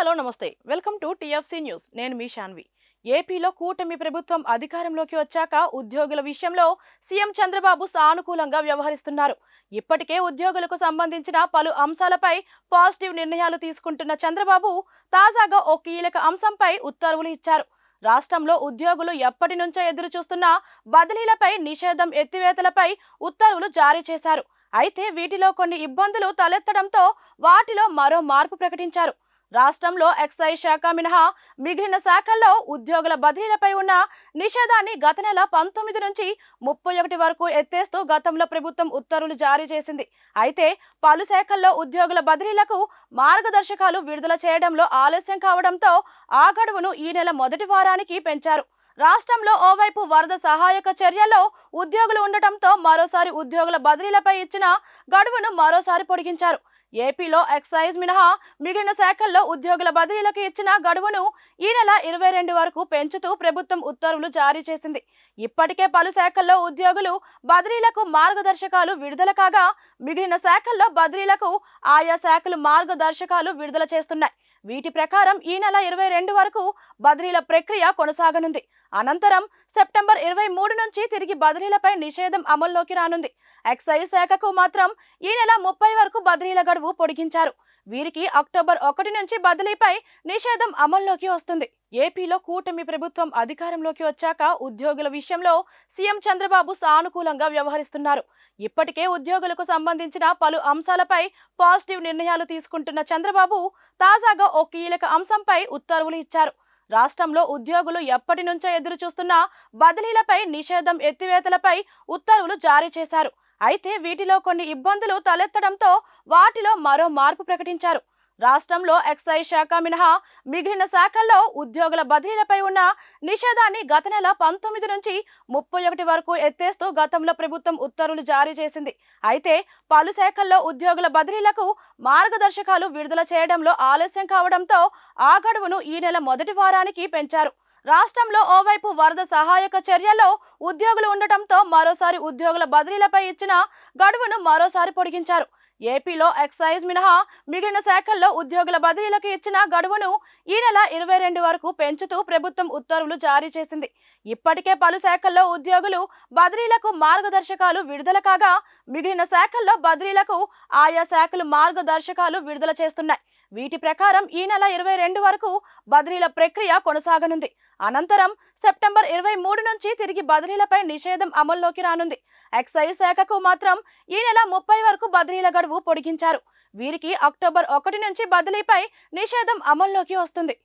Hello నమస్తే. Welcome to TFC news. నేను మీ శాన్వి ఏపీలో కూటమి ప్రభుత్వం అధికారంలోకి వచ్చాక ఉద్యోగుల విషయంలో సీఎం చంద్రబాబు సానుకూలంగా వ్యవహరిస్తున్నారు. ఇప్పటికే ఉద్యోగులకు సంబంధించిన పలు అంశాలపై పాజిటివ్ నిర్ణయాలు తీసుకుంటున్న చంద్రబాబు తాజాగా ఓ కీలక అంశంపై ఉత్తర్వులు ఇచ్చారు. రాష్ట్రంలో ఉద్యోగులు ఎప్పటి నుంచో ఎదురు చూస్తున్న బదిలీలపై నిషేధం ఎత్తివేతలపై ఉత్తర్వులు జారీ చేశారు. అయితే వీటిలో కొన్ని ఇబ్బందులు తలెత్తడంతో వాటిలో మరో మార్పు ప్రకటించారు. రాష్ట్రంలో ఎక్సైజ్ శాఖ మినహా మిగిలిన శాఖల్లో ఉద్యోగుల బదిలీలపై ఉన్న నిషేధాన్ని గత నెల పంతొమ్మిది నుంచి ముప్పై ఒకటి వరకు ఎత్తేస్తూ గతంలో ప్రభుత్వం ఉత్తర్వులు జారీ చేసింది. అయితే పలు శాఖల్లో ఉద్యోగుల బదిలీలకు మార్గదర్శకాలు విడుదల చేయడంలో ఆలస్యం కావడంతో ఆ గడువును ఈ నెల మొదటి వారానికి పెంచారు. రాష్ట్రంలో ఓవైపు వరద సహాయక చర్యల్లో ఉద్యోగులు ఉండటంతో మరోసారి ఉద్యోగుల బదిలీలపై ఇచ్చిన గడువును మరోసారి పొడిగించారు. ఏపీలో ఎక్సైజ్ మినహా మిగిలిన శాఖల్లో ఉద్యోగుల బదిలీలకు ఇచ్చిన గడువును ఈ నెల ఇరవై రెండు వరకు పెంచుతూ ప్రభుత్వం ఉత్తర్వులు జారీ చేసింది. ఇప్పటికే పలు శాఖల్లో ఉద్యోగులు బదిలీలకు మార్గదర్శకాలు విడుదల కాగా మిగిలిన శాఖల్లో బదిలీలకు ఆయా శాఖలు మార్గదర్శకాలు విడుదల చేస్తున్నాయి. వీటి ప్రకారం ఈ నెల ఇరవై రెండు వరకు బదిలీల ప్రక్రియ కొనసాగనుంది. అనంతరం సెప్టెంబర్ ఇరవై మూడు నుంచి తిరిగి బదిలీలపై నిషేధం అమల్లోకి రానుంది. ఎక్సైజ్ శాఖకు మాత్రం ఈ నెల ముప్పై వరకు బదిలీల గడువు పొడిగించారు. వీరికి అక్టోబర్ ఒకటి నుంచి బదిలీపై నిషేధం అమల్లోకి వస్తుంది. ఏపీలో కూటమి ప్రభుత్వం అధికారంలోకి వచ్చాక ఉద్యోగుల విషయంలో సీఎం చంద్రబాబు సానుకూలంగా వ్యవహరిస్తున్నారు. ఇప్పటికే ఉద్యోగులకు సంబంధించిన పలు అంశాలపై పాజిటివ్ నిర్ణయాలు తీసుకుంటున్న చంద్రబాబు తాజాగా ఓ కీలక అంశంపై ఉత్తర్వులు ఇచ్చారు. రాష్ట్రంలో ఉద్యోగులు ఎప్పటి నుంచో ఎదురు చూస్తున్న బదిలీలపై నిషేధం ఎత్తివేతలపై ఉత్తర్వులు జారీ చేశారు. అయితే వీటిలో కొన్ని ఇబ్బందులు తలెత్తడంతో వాటిలో మరో మార్పు ప్రకటించారు. రాష్ట్రంలో ఎక్సైజ్ శాఖ మినహా మిగిలిన శాఖల్లో ఉద్యోగుల బదిలీలపై ఉన్న నిషేధాన్ని గత నెల పంతొమ్మిది నుంచి ముప్పై ఒకటి వరకు ఎత్తేస్తూ గతంలో ప్రభుత్వం ఉత్తర్వులు జారీ చేసింది. అయితే పలు శాఖల్లో ఉద్యోగుల బదిలీలకు మార్గదర్శకాలు విడుదల చేయడంలో ఆలస్యం కావడంతో ఆ గడువును ఈ నెల మొదటి వారానికి పెంచారు. రాష్ట్రంలో ఓవైపు వరద సహాయక చర్యల్లో ఉద్యోగులు ఉండటంతో మరోసారి ఉద్యోగుల బదిలీలపై ఇచ్చిన గడువును మరోసారి పొడిగించారు. ఏపీలో ఎక్సైజ్ మినహా మిగిలిన శాఖల్లో ఉద్యోగుల బదిలీలకు ఇచ్చిన గడువును ఈ నెల ఇరవై రెండు వరకు పెంచుతూ ప్రభుత్వం ఉత్తర్వులు జారీ చేసింది. ఇప్పటికే పలు శాఖల్లో ఉద్యోగులు బదిలీలకు మార్గదర్శకాలు విడుదల కాగా మిగిలిన శాఖల్లో బదిలీలకు ఆయా శాఖలు మార్గదర్శకాలు విడుదల చేస్తున్నాయి. వీటి ప్రకారం ఈ నెల ఇరవై రెండు వరకు బదిలీల ప్రక్రియ కొనసాగనుంది. అనంతరం సెప్టెంబర్ ఇరవై మూడు నుంచి తిరిగి బదిలీలపై నిషేధం అమల్లోకి రానుంది. ఎక్సైజ్ శాఖకు మాత్రం ఈ నెల ముప్పై వరకు బదిలీల గడువు పొడిగించారు. వీరికి అక్టోబర్ ఒకటి నుంచి బదిలీపై నిషేధం అమల్లోకి వస్తుంది.